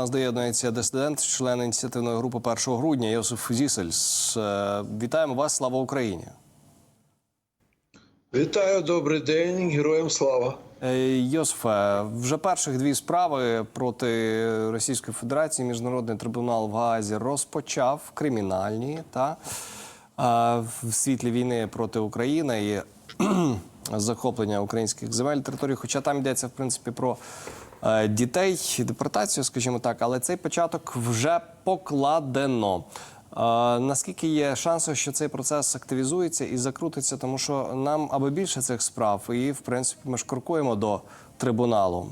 нас доєднується дисидент, член ініціативної групи 1 грудня Йосиф Зісельс. Е, Вітаємо вас, слава Україні. Вітаю, добрий день, героям слава. Е, Йосифе, вже перших дві справи проти Російської Федерації міжнародний трибунал в Гаазі розпочав кримінальні та е, в світлі війни проти України і захоплення українських земель території. Хоча там йдеться в принципі про е, дітей, депортацію, скажімо так, але цей початок вже покладено. Е, Наскільки є шанси, що цей процес активізується і закрутиться, тому що нам аби більше цих справ, і в принципі ми ж крокуємо до трибуналу.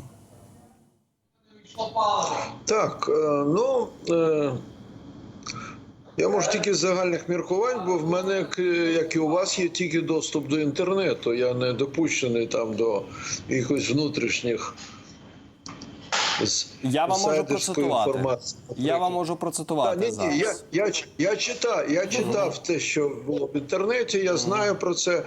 Так, е, ну я можу тільки з загальних міркувань, бо в мене, як і у вас, є тільки доступ до інтернету. Я не допущений там до якихось внутрішніх. з- Я вам можу процитувати. інформації. Я вам можу Та, процитувати ні, зараз. ні, я, я, я читав, я читав те, що було в інтернеті. Я знаю про це.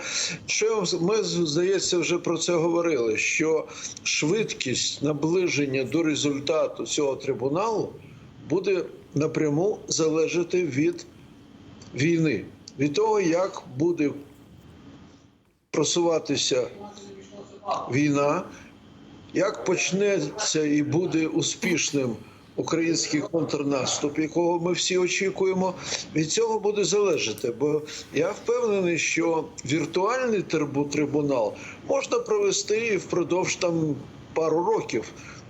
Що ми здається вже про це говорили. Що швидкість наближення до результату цього трибуналу буде напряму залежати від війни, від того, як буде просуватися війна, як почнеться і буде успішним український контрнаступ, якого ми всі очікуємо, від цього буде залежати. Бо я впевнений, що віртуальний трибу- трибунал можна провести і впродовж там пару років.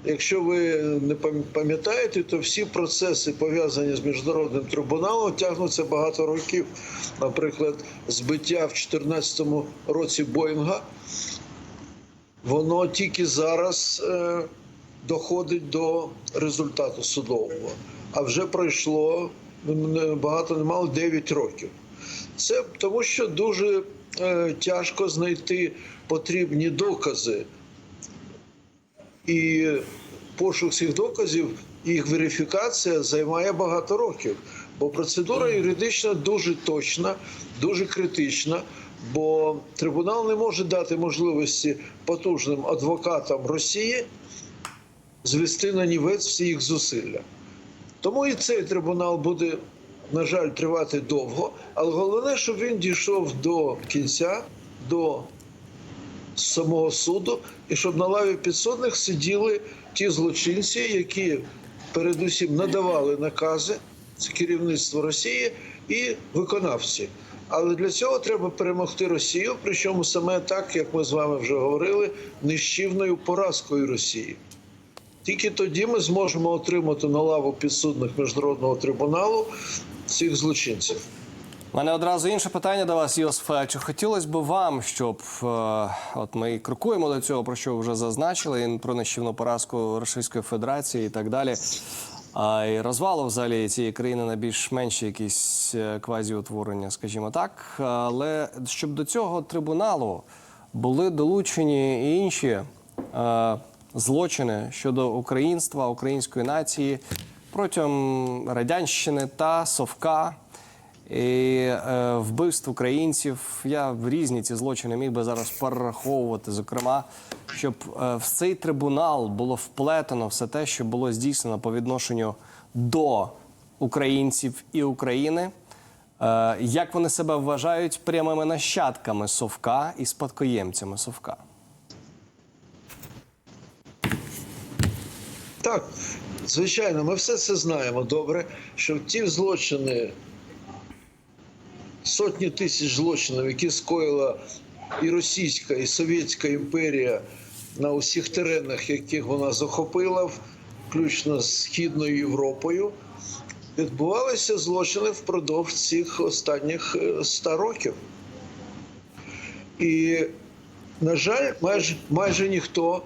Якщо ви не пам- пам'ятаєте, то всі процеси пов'язані з міжнародним трибуналом тягнуться багато років. Наприклад, збиття в 2014 році Боїнга воно тільки зараз е, доходить до результату судового. А вже пройшло ну, багато не мало 9 років. Це тому, що дуже е, тяжко знайти потрібні докази. І пошук цих доказів, їх верифікація займає багато років. Бо процедура юридична дуже точна, дуже критична. Бо трибунал не може дати можливості потужним адвокатам Росії звести на нівець всі їх зусилля. Тому і цей трибунал буде, на жаль, тривати довго, але головне, щоб він дійшов до кінця, до самого суду, і щоб на лаві підсудних сиділи ті злочинці, які передусім надавали накази, це керівництво Росії і виконавці. Але для цього треба перемогти Росію, причому саме так, як ми з вами вже говорили, нищівною поразкою Росії. Тільки тоді ми зможемо отримати на лаву підсудних міжнародного трибуналу цих злочинців. У мене одразу інше питання до вас, Йосифе. Чи хотілося б вам, щоб е, от ми крокуємо до цього, про що вже зазначили, про нищівну поразку Російської Федерації і так далі, а і розвалу взагалі цієї країни на більш-менші якісь е, квазіутворення, скажімо так. Але щоб до цього трибуналу були долучені і інші е, злочини щодо українства, української нації протягом радянщини та совка і е, вбивств українців. Я в різні ці злочини міг би зараз перераховувати. Зокрема, щоб е, в цей трибунал було вплетено все те, що було здійснено по відношенню до українців і України. Е, як вони себе вважають прямими нащадками совка і спадкоємцями совка? Так, звичайно, ми все це знаємо добре, що ті злочини, сотні тисяч злочинів, які скоїла і Російська, і Совєтська імперія на усіх теренах, яких вона захопила, включно з Східною Європою, відбувалися злочини впродовж цих останніх е, ста років. І, на жаль, майже, майже ніхто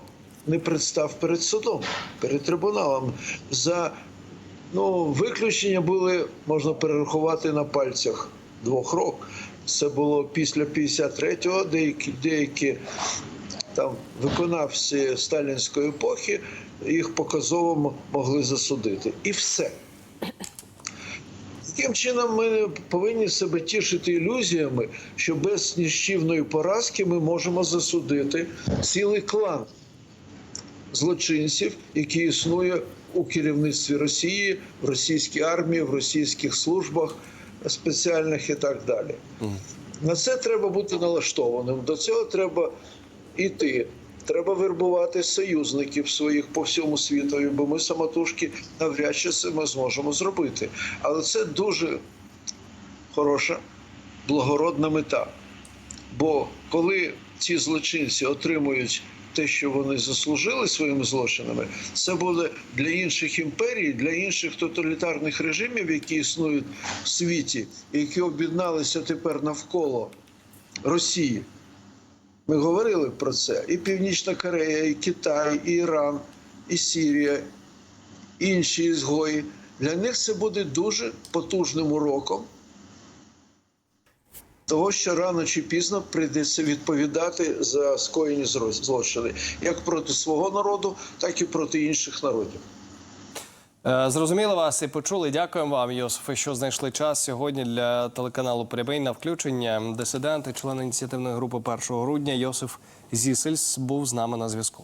не представ перед судом, перед трибуналом. За ну, виключення були, можна перерахувати на пальцях двох рук. Це було після 53-го, деякі, деякі там виконавці сталінської епохи їх показово могли засудити. І все. Таким чином, ми повинні себе тішити ілюзіями, що без ніщівної поразки ми можемо засудити цілий клан злочинців, який існує у керівництві Росії, в російській армії, в російських службах спеціальних і так далі. На це треба бути налаштованим. До цього треба йти. Треба вербувати союзників своїх по всьому світу, бо ми самотужки навряд чи це ми зможемо зробити. Але це дуже хороша, благородна мета. Бо коли ці злочинці отримують те, що вони заслужили своїми злочинами, це буде для інших імперій, для інших тоталітарних режимів, які існують в світі, які об'єдналися тепер навколо Росії. Ми говорили про це. І Північна Корея, і Китай, і Іран, і Сірія, інші ізгої. Для них це буде дуже потужним уроком того, що рано чи пізно прийдеться відповідати за скоєні злочини як проти свого народу, так і проти інших народів. Е, Зрозуміли вас і почули. Дякуємо вам, Йосифе, що знайшли час сьогодні для телеканалу Прямий на включення. Дисидент і член ініціативної групи 1 грудня Йосиф Зісельс був з нами на зв'язку.